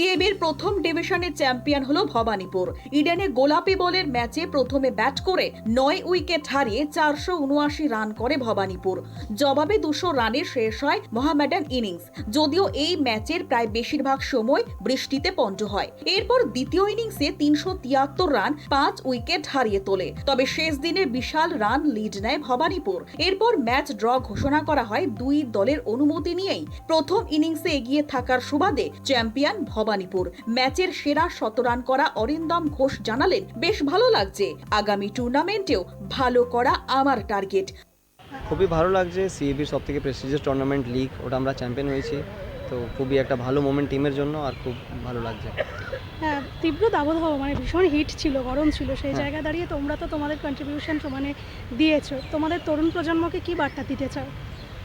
সিএবির প্রথম ডিভিশনের চ্যাম্পিয়ন হলো ভবানীপুর। ইডেনে গোলাপি বলের ম্যাচে প্রথমে ব্যাট করে নয় উইকেট হারিয়ে চারশো উনআশি রান করে ভবানীপুর। জবাবে দুশো রানে শেষ হয় মোহামেডান ইনিংস। যদিও এই ম্যাচের প্রায় বেশিরভাগ সময় বৃষ্টিতে পঞ্চ হয়। এরপর দ্বিতীয় ইনিংসে তিনশো তিয়াত্তর রান, পাঁচ উইকেট হারিয়ে তোলে। তবে শেষ দিনে বিশাল রান লিড নেয় ভবানীপুর। এরপর ম্যাচ ড্র ঘোষণা করা হয় দুই দলের অনুমতি নিয়েই। প্রথম ইনিংসে এগিয়ে থাকার সুবাদে চ্যাম্পিয়ন ভবানীপুর ম্যাচের সেরা শতরান করা অরিন্দম ঘোষ জানালেন বেশ ভালো লাগছে। আগামী টুর্নামেন্টেও ভালো করা আমার টার্গেট। খুবই ভালো লাগছে সিএবির সব থেকে প্রেস্টিজিয়াস টুর্নামেন্ট লিগ ওটা আমরা চ্যাম্পিয়ন হয়েছি। তো খুবই একটা ভালো মোমেন্ট টিমের জন্য আর খুব ভালো লাগছে। হ্যাঁ তীব্র দাবদাহ মানে ভীষণ হিট ছিল গরম ছিল। সেই হ্যাঁ। জায়গায় দাঁড়িয়ে তোমরা তো তোমাদের কন্ট্রিবিউশন মানে দিয়েছ। তোমাদের তরুণ প্রজন্মকে কি বার্তা দিতে চাও?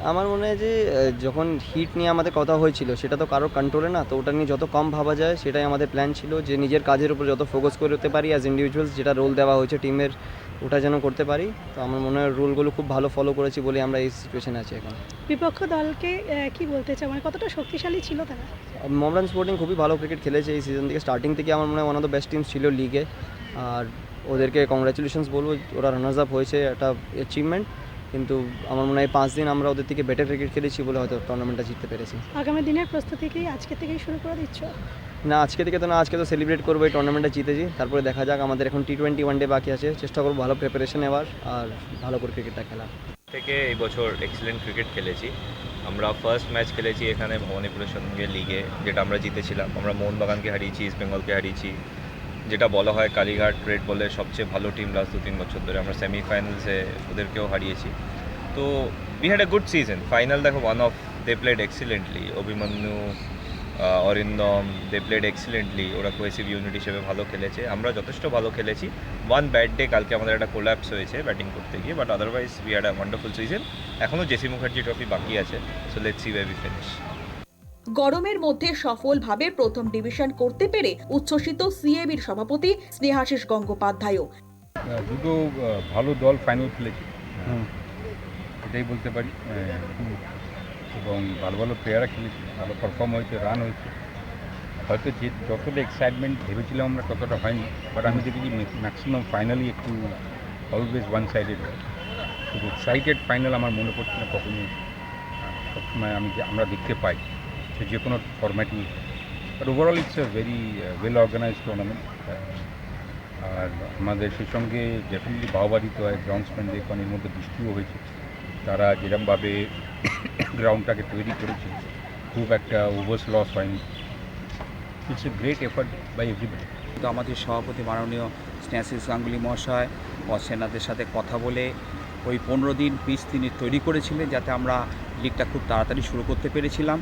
আমার মনে হয় যে যখন হিট নিয়ে আমাদের কথা হয়েছিল সেটা তো কারোর কন্ট্রোলে না তো ওটা নিয়ে যত কম ভাবা যায় সেটাই আমাদের প্ল্যান ছিল যে নিজের কাজের উপর যত ফোকাস করতে পারি অ্যাজ ইন্ডিভিজুয়ালস যেটা রোল দেওয়া হয়েছে টিমের ওটা যেন করতে পারি। তো আমার মনে হয় রুলগুলো খুব ভালো ফলো করেছি বলে আমরা এই সিচুয়েশনে আছি এখন। বিপক্ষ দলকে কি বলতে চাও? মানে কতটা শক্তিশালী ছিল তারা? মমরান স্পোর্টিং খুবই ভালো ক্রিকেট খেলেছে এই সিজন থেকে। স্টার্টিং থেকে আমার মনে হয় one of the best teams ছিল লিগে আর ওদেরকে কংগ্রাচুলেশনস বলব ওরা রানার্স আপ হয়েছে একটা অ্যাচিভমেন্ট কিন্তু আমার মনে হয় পাঁচ দিন আমরা ওদের থেকে বেটার ক্রিকেট খেলেছি বলে হয়তো টুর্নামেন্টটা জিততে পেরেছি। আগামী দিনের প্রস্তুতি কি আজকে থেকেই শুরু করে দিচ্ছ? না আজকে থেকে তো না আজকে তো সেলিব্রেট করব এই টুর্নামেন্টটা জিতেছি। তারপরে দেখা যাক আমাদের এখন টি টোয়েন্টি ওয়ান ডে বাকি আছে। চেষ্টা করব ভালো প্রিপারেশন নেওয়ার আর ভালো করে ক্রিকেটটা খেলা থেকে এই বছর এক্সিলেন্ট ক্রিকেট খেলেছি। আমরা ফার্স্ট ম্যাচ খেলেছি এখানে ভবানীপুরের সঙ্গে লিগে যেটা আমরা জিতেছিলাম। আমরা মোহনবাগানকে হারিয়েছি ইস্ট বেঙ্গলকে হারিয়েছি। যেটা বলা হয় কালীঘাট রেড বলের সবচেয়ে ভালো টিম লাস্ট দু তিন বছর ধরে। আমরা সেমিফাইনালসে ওদেরকেও হারিয়েছি। তো we had a good season final দেখো one of they played excellently Abhimanyu Arindam they played excellently ওরা কোয়েসিভ ইউনিট হিসেবে ভালো খেলেছে। আমরা যথেষ্ট ভালো খেলেছি। ওয়ান ব্যাড ডে কালকে আমাদের একটা কোল্যাপস হয়েছে ব্যাটিং করতে গিয়ে। But otherwise we had a wonderful season এখনও জেসি মুখার্জি ট্রফি বাকি আছে। So let's see way we finish গরমের মধ্যে সফলভাবে প্রথম ডিভিশন করতে পেরে উচ্ছ্বসিত সিএবির সভাপতি স্নেহাশিস গঙ্গোপাধ্যায়ও। দুটো ভালো দল ফাইনাল খেলেছে। এটাই বলতে পারি। এবং ভালো ভালো প্লেয়াররা খেলেছে ভালো পারফর্ম হয়েছে রান হয়েছে। হয়তো যে যতটা এক্সাইটমেন্ট ভেবেছিলাম আমরা ততটা হয়নি। বাট আমি দেখেছি ম্যাক্সিমাম ফাইনালি একটু অলওয়েজ ওয়ান সাইডেড হয়। শুধু এক্সাইটেড ফাইনাল আমার মনে পড়ছে না কখনোই। সবসময় আমি আমরা দেখতে পাই। সে যে কোনো ফরম্যাটই but overall it's a very well organise tournament আর আমাদের সেই সঙ্গে ডেফিনেটলি ভাওবা দিতে হয় গ্রাউন্ডসম্যানদের কারণ এর মধ্যে বৃষ্টিও হয়েছে। তারা যেরমভাবে গ্রাউন্ডটাকে তৈরি করেছে, খুব একটা ওভার্স লস হয়নি। It's a great effort by everybody তো আমাদের সভাপতি মাননীয় স্নেহাশিস গাঙ্গুলি মহাশয় সেনাদের সাথে কথা বলে ওই পনেরো দিন পিচ তিনি তৈরি করেছিলেন যাতে আমরা লিগটা খুব তাড়াতাড়ি শুরু করতে পেরেছিলাম।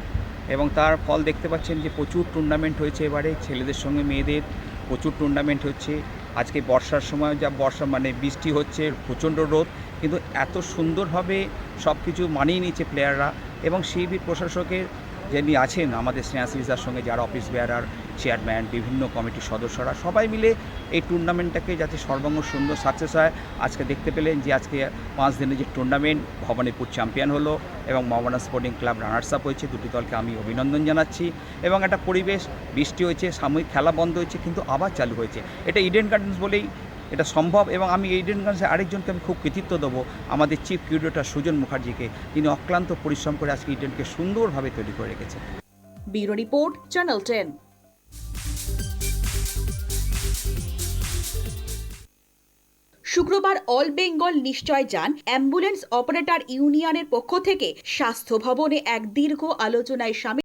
এবং তার ফল দেখতে পাচ্ছেন যে প্রচুর টুর্নামেন্ট হয়েছে এবারে, ছেলেদের সঙ্গে মেয়েদের প্রচুর টুর্নামেন্ট হচ্ছে। আজকে বর্ষার সময় যা বর্ষা মানে বৃষ্টি হচ্ছে, প্রচণ্ড রোদ, কিন্তু এত সুন্দরভাবে সব কিছু মানিয়ে নিচ্ছে প্লেয়াররা এবং সিবির প্রশাসকের যিনি আছেন আমাদের স্নেহাশিসার সঙ্গে, যারা অফিস বেয়ারার চেয়ারম্যান, বিভিন্ন কমিটির সদস্যরা সবাই মিলে এই টুর্নামেন্টটাকে যাতে সর্বাঙ্গ সুন্দর সাকসেস হয়। আজকে দেখতে পেলেন যে আজকে পাঁচ দিনের যে টুর্নামেন্ট, ভবানীপুর চ্যাম্পিয়ন হলো এবং Mahamana sporting club runners up হয়েছে। দুটি দলকে আমি অভিনন্দন জানাচ্ছি এবং একটা পরিবেশ, বৃষ্টি হয়েছে, সাময়িক খেলা বন্ধ হয়েছে কিন্তু আবার চালু হয়েছে। এটা ইডেন গার্ডেন্স বলেই এটা সম্ভব এবং আমি ইডেন গার্ডেন্সে আরেকজনকে আমি খুব কৃতিত্ব দেবো, আমাদের চিফ কিউরেটর সুজন মুখার্জিকে। তিনি অক্লান্ত পরিশ্রম করে আজকে ইডেনকে সুন্দরভাবে তৈরি করে রেখেছে ব্যুরো রিপোর্ট চ্যানেল টেন শুক্রবার অল বেঙ্গল নিশ্চয় যান অ্যাম্বুলেন্স অপারেটর ইউনিয়নের পক্ষ থেকে স্বাস্থ্য ভবনে এক দীর্ঘ আলোচনায় সামিল